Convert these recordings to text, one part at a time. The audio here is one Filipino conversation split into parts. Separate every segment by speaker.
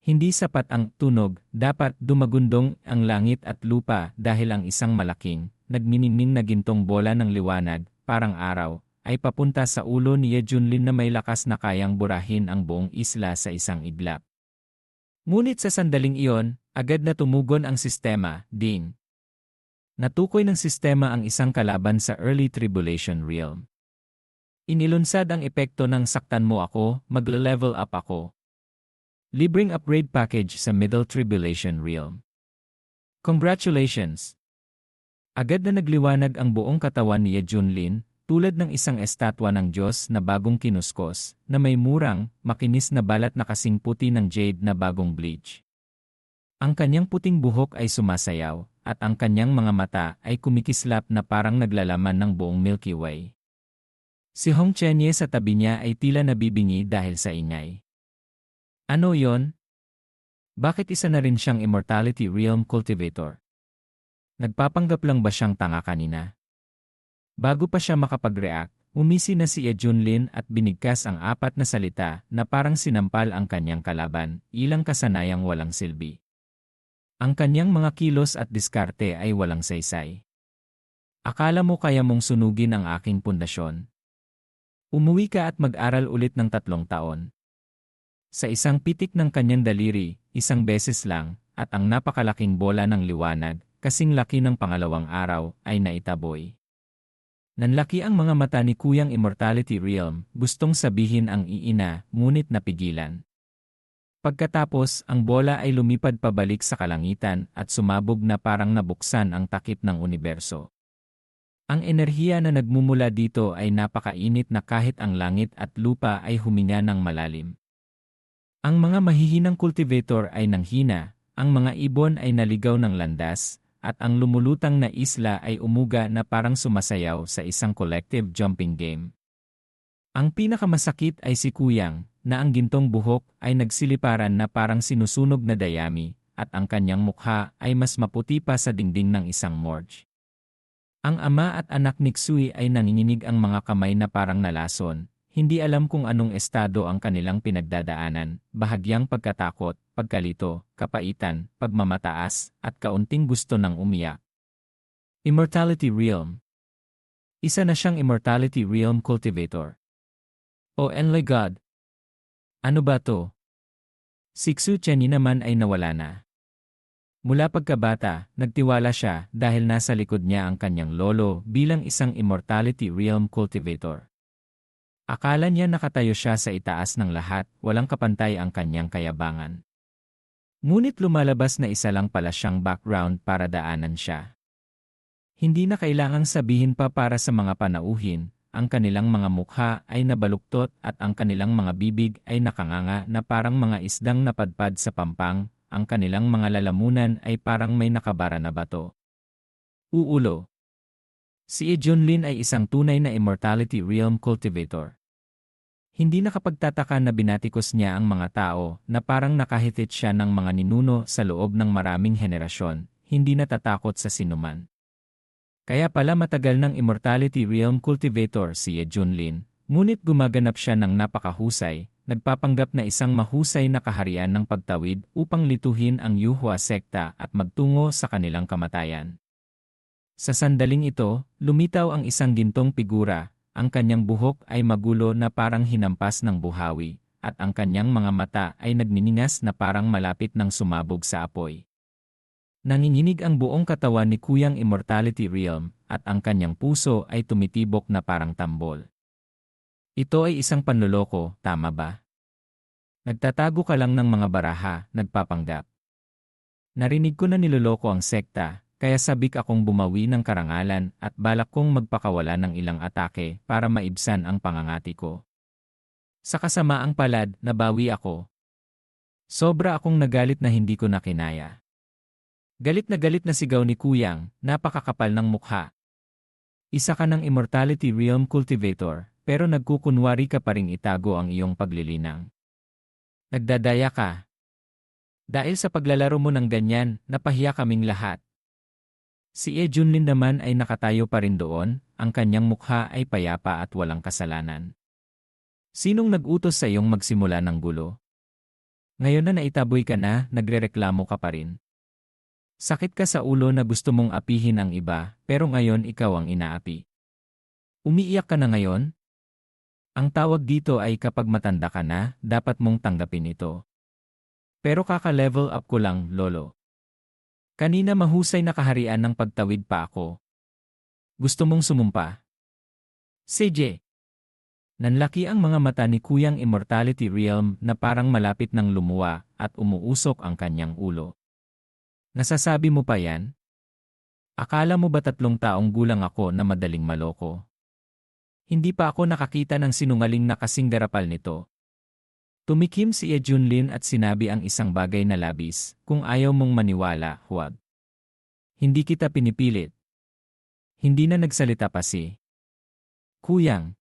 Speaker 1: Hindi sapat ang tunog, dapat dumagundong ang langit at lupa dahil ang isang malaking, nagminingning na gintong bola ng liwanag, parang araw, ay papunta sa ulo ni Yejunlin na may lakas na kayang burahin ang buong isla sa isang iglap. Ngunit sa sandaling iyon, agad na tumugon ang sistema, ding. Natukoy ng sistema ang isang kalaban sa early tribulation realm. Inilunsad ang epekto ng saktan mo ako, magle-level up ako. Libreng upgrade package sa middle tribulation realm. Congratulations! Agad na nagliwanag ang buong katawan ni Junlin, tulad ng isang estatwa ng Diyos na bagong kinuskos, na may murang, makinis na balat na kasing puti ng jade na bagong bleach. Ang kanyang puting buhok ay sumasayaw, at ang kanyang mga mata ay kumikislap na parang naglalaman ng buong Milky Way. Si Hong Chenye sa tabi niya ay tila nabibingi dahil sa ingay. Ano yon? Bakit isa na rin siyang Immortality Realm Cultivator? Nagpapanggap lang ba siyang tanga kanina? Bago pa siya makapag-react, umisi na si Ejunlin at binigkas ang apat na salita na parang sinampal ang kanyang kalaban, ilang kasanayang walang silbi. Ang kanyang mga kilos at diskarte ay walang saysay. Akala mo kaya mong sunugin ang aking pundasyon? Umuwi ka at mag-aral ulit ng tatlong taon. Sa isang pitik ng kanyang daliri, isang beses lang, at ang napakalaking bola ng liwanag, kasing laki ng pangalawang araw, ay naitaboy. Nanlaki ang mga mata ni Kuyang Immortality Realm, gustong sabihin ang iina, ngunit napigilan. Pagkatapos, ang bola ay lumipad pabalik sa kalangitan at sumabog na parang nabuksan ang takip ng universo. Ang enerhiya na nagmumula dito ay napakainit na kahit ang langit at lupa ay huminga ng malalim. Ang mga mahihinang cultivator ay nanghina, ang mga ibon ay naligaw ng landas, at ang lumulutang na isla ay umuga na parang sumasayaw sa isang collective jumping game. Ang pinakamasakit ay si Kuyang, na ang gintong buhok ay nagsiliparan na parang sinusunog na dayami, at ang kanyang mukha ay mas maputi pa sa dingding ng isang morgue. Ang ama at anak ni Xui ay nanginginig ang mga kamay na parang nalason, hindi alam kung anong estado ang kanilang pinagdadaanan, bahagyang pagkatakot, pagkalito, kapaitan, pagmamataas, at kaunting gusto ng umiyak. Immortality Realm Isa na siyang Immortality Realm Cultivator. O Enlay God! Ano ba to? Si Xu Chenyi naman ay nawala na. Mula pagkabata, nagtiwala siya dahil nasa likod niya ang kanyang lolo bilang isang Immortality Realm Cultivator. Akala niya nakatayo siya sa itaas ng lahat, walang kapantay ang kanyang kayabangan. Ngunit lumalabas na isa lang pala siyang background para daanan siya. Hindi na kailangang sabihin pa para sa mga panauhin, ang kanilang mga mukha ay nabaluktot at ang kanilang mga bibig ay nakanganga na parang mga isdang napadpad sa pampang, ang kanilang mga lalamunan ay parang may nakabara na bato. Uulo Si Junlin ay isang tunay na Immortality Realm Cultivator. Hindi nakapagtataka na binatikos niya ang mga tao na parang nakahitit siya ng mga ninuno sa loob ng maraming henerasyon, hindi natatakot sa sinuman. Kaya pala matagal ng Immortality Realm Cultivator si Ye Junlin, ngunit gumaganap siya ng napakahusay, nagpapanggap na isang mahusay na kaharian ng pagtawid upang lituhin ang Yuhua sekta at magtungo sa kanilang kamatayan. Sa sandaling ito, lumitaw ang isang gintong figura, ang kanyang buhok ay magulo na parang hinampas ng buhawi, at ang kanyang mga mata ay nagniningas na parang malapit ng sumabog sa apoy. Nanginginig ang buong katawan ni Kuyang Immortality Realm, at ang kanyang puso ay tumitibok na parang tambol. Ito ay isang panloloko, tama ba? Nagtatago ka lang ng mga baraha, nagpapanggap. Narinig ko na niloloko ang sekta, kaya sabik akong bumawi ng karangalan at balak kong magpakawala ng ilang atake para maibsan ang pangangati ko. Sa kasamaang palad, nabawi ako. Sobra akong nagalit na hindi ko nakinaya. Galit na galit na sigaw ni Kuyang, napakakapal ng mukha. Isa ka ng Immortality Realm Cultivator, pero nagkukunwari ka pa ring itago ang iyong paglilinang. Nagdadaya ka. Dahil sa paglalaro mo ng ganyan, napahiya kaming lahat. Si E. Junlin naman ay nakatayo pa rin doon, ang kanyang mukha ay payapa at walang kasalanan. Sinong nag-utos sa iyong magsimula ng gulo? Ngayon na naitaboy ka na, nagrereklamo ka pa rin. Sakit ka sa ulo na gusto mong apihin ang iba, pero ngayon ikaw ang inaapi. Umiiyak ka na ngayon? Ang tawag dito ay kapag matanda ka na, dapat mong tanggapin ito. Pero kaka-level up ko lang, lolo. Kanina mahusay na kaharian ng pagtawid pa ako. Gusto mong sumumpa? CJ. Nanlaki ang mga mata ni Kuyang Immortality Realm na parang malapit ng lumuwa at umuusok ang kanyang ulo. Nasasabi mo pa yan? Akala mo ba tatlong taong gulang ako na madaling maloko? Hindi pa ako nakakita ng sinungaling na kasing garapal nito. Tumikim si Ye Junlin at sinabi ang isang bagay na labis, kung ayaw mong maniwala, huwag. Hindi kita pinipilit. Hindi na nagsalita pa si Kuyang.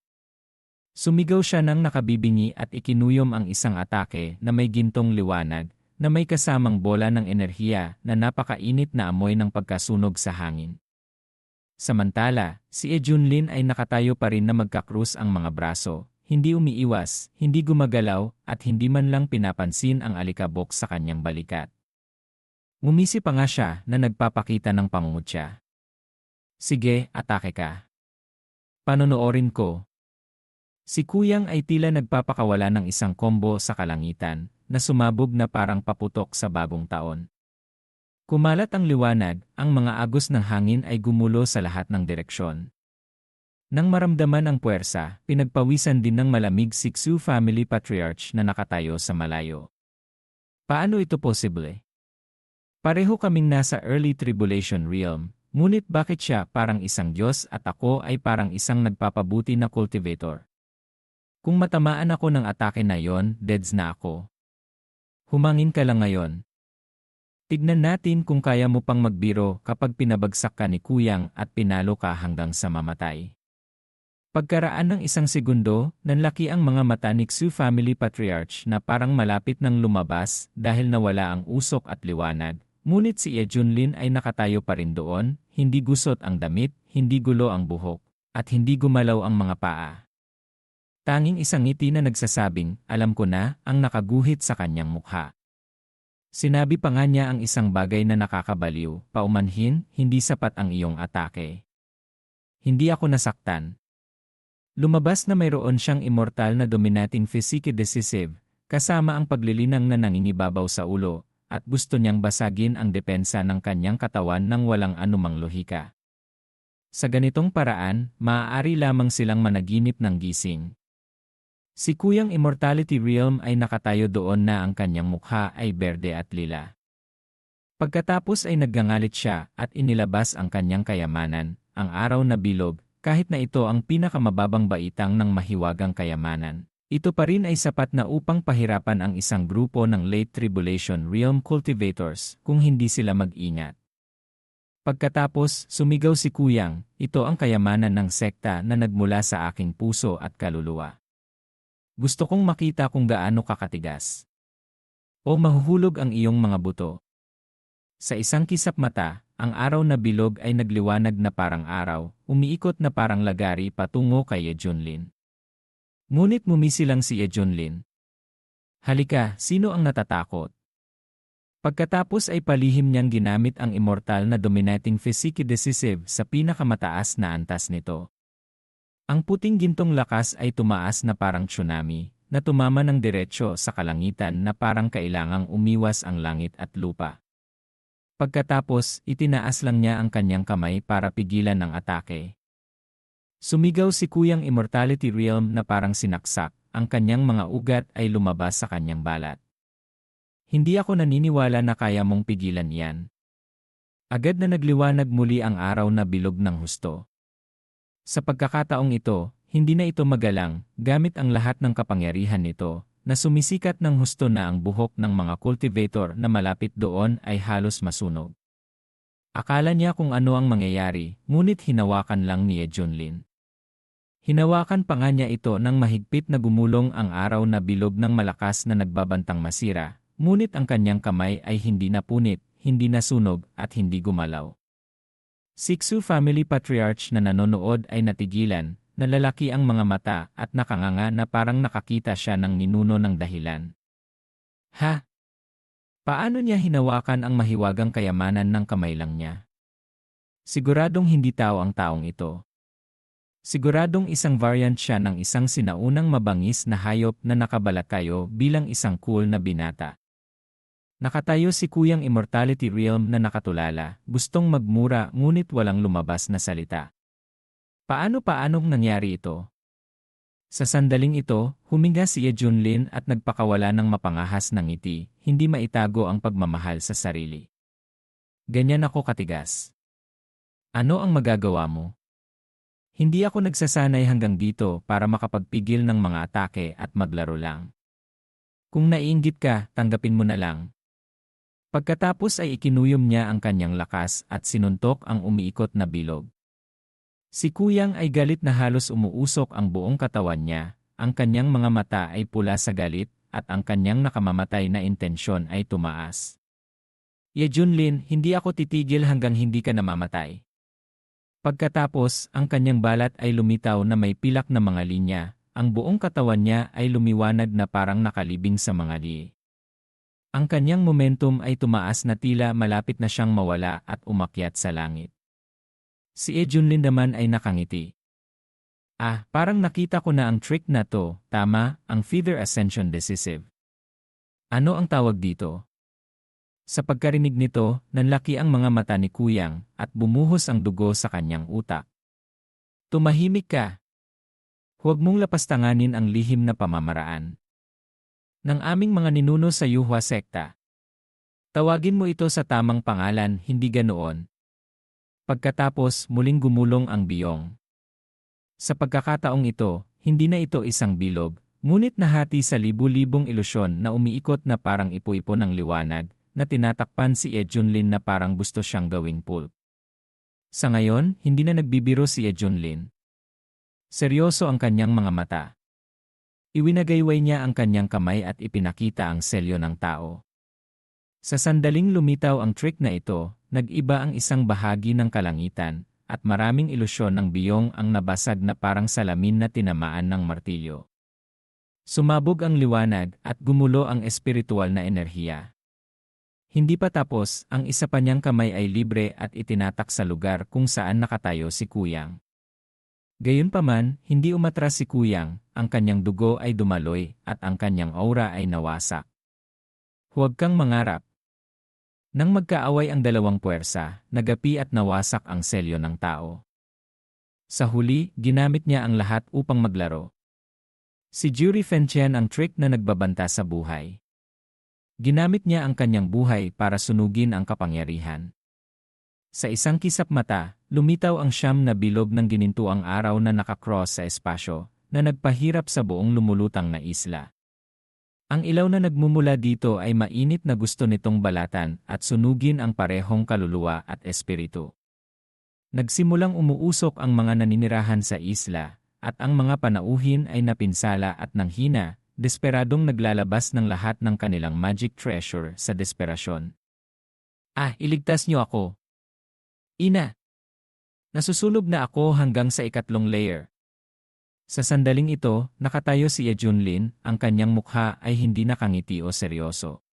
Speaker 1: Sumigaw siya nang nakabibingi at ikinuyom ang isang atake na may gintong liwanag, na may kasamang bola ng enerhiya na napakainit na amoy ng pagkasunog sa hangin. Samantala, si E Junlin ay nakatayo pa rin na magkakrus ang mga braso, hindi umiiwas, hindi gumagalaw, at hindi man lang pinapansin ang alikabok sa kanyang balikat. Ngumisi pa nga siya na nagpapakita ng pangungutya. Sige, atake ka. Panonoorin ko, Si Kuyang ay tila nagpapakawala ng isang combo sa kalangitan, na sumabog na parang paputok sa bagong taon. Kumalat ang liwanag, ang mga agos ng hangin ay gumulo sa lahat ng direksyon. Nang maramdaman ang puwersa, pinagpawisan din ng malamig si Xu family patriarch na nakatayo sa malayo. Paano ito posible? Pareho kaming nasa early tribulation realm, ngunit bakit siya parang isang Diyos at ako ay parang isang nagpapabuti na cultivator? Kung matamaan ako ng atake na yon, deads na ako. Humangin ka lang ngayon. Tignan natin kung kaya mo pang magbiro kapag pinabagsak ka ni Kuyang at pinalo ka hanggang sa mamatay. Pagkaraan ng isang segundo, nanlaki ang mga mata ni Xu family patriarch na parang malapit ng lumabas dahil nawala ang usok at liwanag. Ngunit si Ye Junlin ay nakatayo pa rin doon, hindi gusot ang damit, hindi gulo ang buhok, at hindi gumalaw ang mga paa. Tanging isang ngiti na nagsasabing, alam ko na, ang nakaguhit sa kanyang mukha. Sinabi pa nga niya ang isang bagay na nakakabaliw, paumanhin, hindi sapat ang iyong atake. Hindi ako nasaktan. Lumabas na mayroon siyang immortal na dominating physique decisive, kasama ang paglilinang na nangingibabaw sa ulo, at gusto niyang basagin ang depensa ng kanyang katawan nang walang anumang lohika. Sa ganitong paraan, maaari lamang silang managinip ng gising. Si Kuyang Immortality Realm ay nakatayo doon na ang kanyang mukha ay berde at lila. Pagkatapos ay naggangalit siya at inilabas ang kanyang kayamanan, ang araw na bilog, kahit na ito ang pinakamababang baitang ng mahiwagang kayamanan. Ito pa rin ay sapat na upang pahirapan ang isang grupo ng late tribulation realm cultivators kung hindi sila mag-ingat. Pagkatapos, sumigaw si Kuyang, ito ang kayamanan ng sekta na nagmula sa aking puso at kaluluwa. Gusto kong makita kung gaano kakatigas. O mahuhulog ang iyong mga buto. Sa isang kisap mata, ang araw na bilog ay nagliwanag na parang araw, umiikot na parang lagari patungo kay Yejunlin. Ngunit mumisi lang si Yejunlin. Halika, sino ang natatakot? Pagkatapos ay palihim niyang ginamit ang immortal na dominating physique decisive sa pinakamataas na antas nito. Ang puting gintong lakas ay tumaas na parang tsunami, na tumama ng diretsyo sa kalangitan na parang kailangang umiwas ang langit at lupa. Pagkatapos, itinaas lang niya ang kanyang kamay para pigilan ang atake. Sumigaw si Kuyang Immortality Realm na parang sinaksak, ang kanyang mga ugat ay lumabas sa kanyang balat. Hindi ako naniniwala na kaya mong pigilan yan. Agad na nagliwanag muli ang araw na bilog ng husto. Sa pagkakataong ito, hindi na ito magalang, gamit ang lahat ng kapangyarihan nito, na sumisikat ng husto na ang buhok ng mga cultivator na malapit doon ay halos masunog. Akala niya kung ano ang mangyayari, ngunit hinawakan lang ni Junlin. Hinawakan pa nga niya ito nang mahigpit na gumulong ang araw na bilog ng malakas na nagbabantang masira, ngunit ang kanyang kamay ay hindi napunit, hindi nasunog, at hindi gumalaw. Siksu family patriarch na nanonood ay natigilan, nalalaki ang mga mata at nakanganga na parang nakakita siya ng ninuno ng dahilan. Ha? Paano niya hinawakan ang mahiwagang kayamanan ng kamay lang niya? Siguradong hindi tao ang taong ito. Siguradong isang variant siya ng isang sinaunang mabangis na hayop na nakabalakayo bilang isang cool na binata. Nakatayo si Kuyang Immortality Realm na nakatulala, gustong magmura ngunit walang lumabas na salita. Paano-paanong nangyari ito? Sa sandaling ito, huminga si Ye Junlin at nagpakawala ng mapangahas ng ngiti, hindi maitago ang pagmamahal sa sarili. Ganyan ako katigas. Ano ang magagawa mo? Hindi ako nagsasanay hanggang dito para makapagpigil ng mga atake at maglaro lang. Kung naiinggit ka, tanggapin mo na lang. Pagkatapos ay ikinuyom niya ang kanyang lakas at sinuntok ang umiikot na bilog. Si Kuyang ay galit na halos umuusok ang buong katawan niya, ang kanyang mga mata ay pula sa galit, at ang kanyang nakamamatay na intensyon ay tumaas. Ye Junlin, hindi ako titigil hanggang hindi ka namamatay. Pagkatapos, ang kanyang balat ay lumitaw na may pilak na mga linya, ang buong katawan niya ay lumiwanag na parang nakalibing sa mga li. Ang kanyang momentum ay tumaas na tila malapit na siyang mawala at umakyat sa langit. Si Ejunlin naman ay nakangiti. Ah, parang nakita ko na ang trick na to, tama, ang Feather Ascension Decisive. Ano ang tawag dito? Sa pagkarinig nito, nanlaki ang mga mata ni Kuyang at bumuhos ang dugo sa kanyang utak. Tumahimik ka. Huwag mong lapastanganin ang lihim na pamamaraan. Ng aming mga ninuno sa Yuhua sekta. Tawagin mo ito sa tamang pangalan, hindi ganoon, Pagkatapos muling gumulong ang biyong. Sa pagkakataong ito, hindi na ito isang bilog, ngunit nahati sa libu-libong ilusyon na umiikot na parang ipo-ipo ng liwanag, na tinatakpan si Ejunlin na parang gusto siyang gawing pulp. Sa ngayon, hindi na nagbibiro si Ejunlin. Seryoso ang kanyang mga mata. Iwinagayway niya ang kanyang kamay at ipinakita ang selyo ng tao. Sa sandaling lumitaw ang trick na ito, nag-iba ang isang bahagi ng kalangitan, at maraming ilusyon ng biyong ang nabasag na parang salamin na tinamaan ng martilyo. Sumabog ang liwanag at gumulo ang espiritual na enerhiya. Hindi pa tapos, ang isa pa niyang kamay ay libre at itinatak sa lugar kung saan nakatayo si Kuyang. Gayunpaman, hindi umatras si Kuyang, ang kanyang dugo ay dumaloy at ang kanyang aura ay nawasak. Huwag kang mangarap, nang magkaaway ang dalawang puwersa, nagapi at nawasak ang selyo ng tao. Sa huli, ginamit niya ang lahat upang maglaro. Si Jury Fenchen ang trick na nagbabanta sa buhay. Ginamit niya ang kanyang buhay para sunugin ang kapangyarihan. Sa isang kisap mata, lumitaw ang siyam na bilog ng ginintuang araw na nakakross sa espasyo, na nagpahirap sa buong lumulutang na isla. Ang ilaw na nagmumula dito ay mainit na gusto nitong balatan at sunugin ang parehong kaluluwa at espiritu. Nagsimulang umuusok ang mga naninirahan sa isla, at ang mga panauhin ay napinsala at nanghina, desperadong naglalabas ng lahat ng kanilang magic treasure sa desperasyon. Ah, iligtas niyo ako. Ina! Nasusunog na ako hanggang sa ikatlong layer. Sa sandaling ito, nakatayo si Junlin, ang kanyang mukha ay hindi nakangiti o seryoso.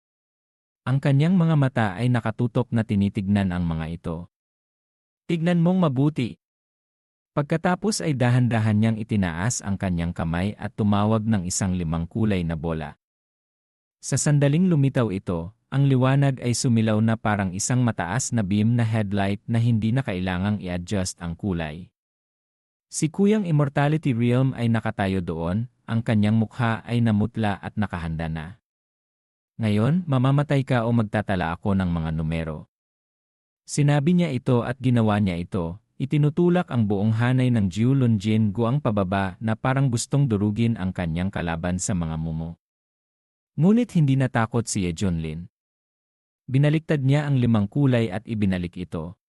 Speaker 1: Ang kanyang mga mata ay nakatutok na tinitignan ang mga ito. Tignan mong mabuti. Pagkatapos ay dahan-dahan niyang itinaas ang kanyang kamay at tumawag ng isang limang kulay na bola. Sa sandaling lumitaw ito, ang liwanag ay sumilaw na parang isang mataas na beam na headlight na hindi na kailangang i-adjust ang kulay. Si Kuyang Immortality Realm ay nakatayo doon, ang kanyang mukha ay namutla at nakahanda na. Ngayon, mamamatay ka o magtatala ako ng mga numero. Sinabi niya ito at ginawa niya ito, itinutulak ang buong hanay ng Jiu Lunjin guang pababa na parang gustong durugin ang kanyang kalaban sa mga mumo. Ngunit hindi natakot si Ye Junlin. Binaliktad niya ang limang kulay at ibinalik ito.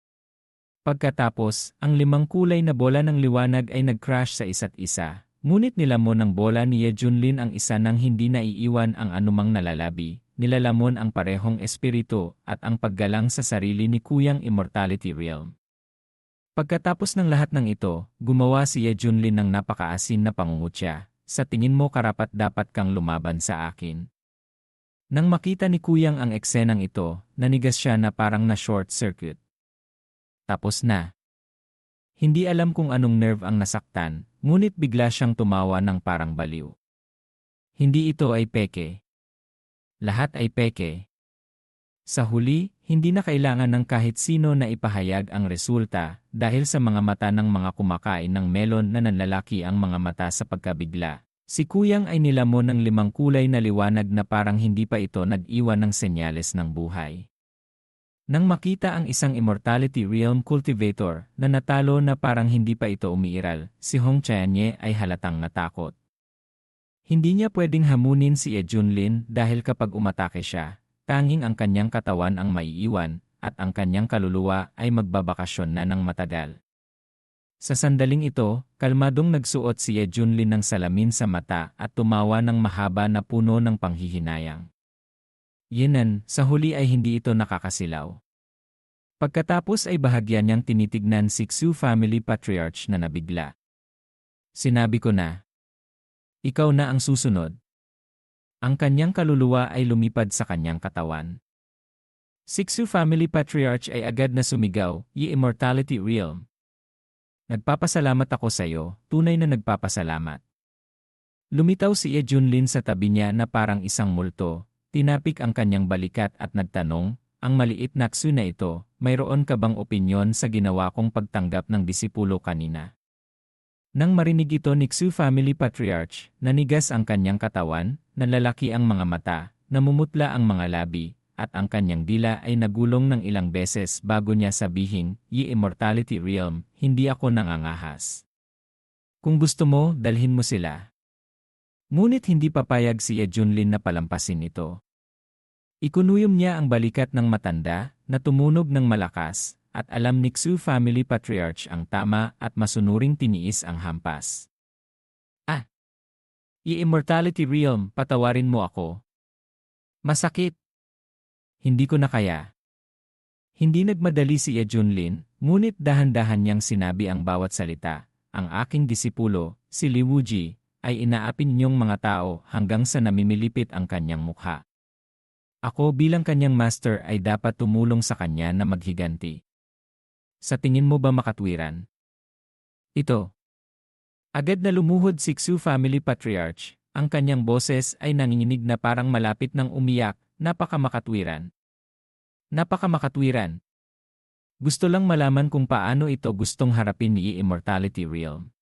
Speaker 1: Pagkatapos, ang limang kulay na bola ng liwanag ay nag-crash sa isa't isa. Ngunit nilamon ng bola ni Ye Junlin ang isa nang hindi naiiwan ang anumang nalalabi, nilalamon ang parehong espiritu at ang paggalang sa sarili ni Kuyang Immortality Realm. Pagkatapos ng lahat ng ito, gumawa si Ye Junlin ng napakaasin na pangungutya, sa tingin mo karapat dapat kang lumaban sa akin. Nang makita ni Kuyang ang eksenang ito, nanigas siya na parang na short circuit. Tapos na. Hindi alam kung anong nerve ang nasaktan, ngunit bigla siyang tumawa ng parang baliw. Hindi ito ay peke. Lahat ay peke. Sa huli, hindi na kailangan ng kahit sino na ipahayag ang resulta dahil sa mga mata ng mga kumakain ng melon na nanlalaki ang mga mata sa pagkabigla. Si Kuyang ay nilamon ng limang kulay na liwanag na parang hindi pa ito nag-iwan ng senyales ng buhay. Nang makita ang isang Immortality Realm Cultivator na natalo na parang hindi pa ito umiiral, si Hong Chanye ay halatang natakot. Hindi niya pwedeng hamunin si Ejunlin dahil kapag umatake siya, tanging ang kanyang katawan ang maiiwan at ang kanyang kaluluwa ay magbabakasyon na ng matagal. Sa sandaling ito, kalmadong nagsuot si Ye Junlin ng salamin sa mata at tumawa ng mahaba na puno ng panghihinayang. Yinan, sa huli ay hindi ito nakakasilaw. Pagkatapos ay bahagyan niyang tinitignan si Xu family patriarch na nabigla. Sinabi ko na, ikaw na ang susunod. Ang kanyang kaluluwa ay lumipad sa kanyang katawan. Sixu family patriarch ay agad na sumigaw, Ye Immortality Realm. Nagpapasalamat ako sa iyo, tunay na nagpapasalamat. Lumitaw si Ye Junlin sa tabi niya na parang isang multo, tinapik ang kanyang balikat at nagtanong, ang maliit na ksu na ito, mayroon ka bang opinyon sa ginawa kong pagtanggap ng disipulo kanina? Nang marinig ito ni Xu family patriarch, nanigas ang kanyang katawan, nalalaki ang mga mata, namumutla ang mga labi, at ang kanyang dila ay nagulong ng ilang beses bago niya sabihin, Ye Immortality Realm, hindi ako nangangahas. Kung gusto mo, dalhin mo sila. Ngunit hindi papayag si Ejunlin na palampasin ito. Ikunuyom niya ang balikat ng matanda, na tumunog ng malakas, at alam ni Xu family patriarch ang tama at masunuring tiniis ang hampas. Ah! I-immortality realm, patawarin mo ako. Masakit. Hindi ko na kaya. Hindi nagmadali si Ejunlin, ngunit dahan-dahan niyang sinabi ang bawat salita. Ang aking disipulo, si Li Wuji, ay inaapin niyong mga tao hanggang sa namimilipit ang kanyang mukha. Ako bilang kanyang master ay dapat tumulong sa kanya na maghiganti. Sa tingin mo ba makatwiran? Ito. Agad na lumuhod si Xu family patriarch, ang kanyang boses ay nanginginig na parang malapit ng umiyak, napakamakatwiran. Napakamakatwiran. Gusto lang malaman kung paano ito gustong harapin ni Immortality Realm.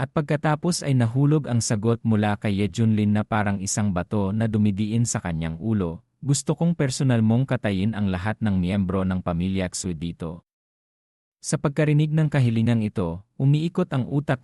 Speaker 1: At pagkatapos ay nahulog ang sagot mula kay Ye Junlin na parang isang bato na dumidiin sa kanyang ulo, gusto kong personal mong katayin ang lahat ng miyembro ng pamilya Xu dito. Sa pagkarinig ng kahilingang ito, umiikot ang utak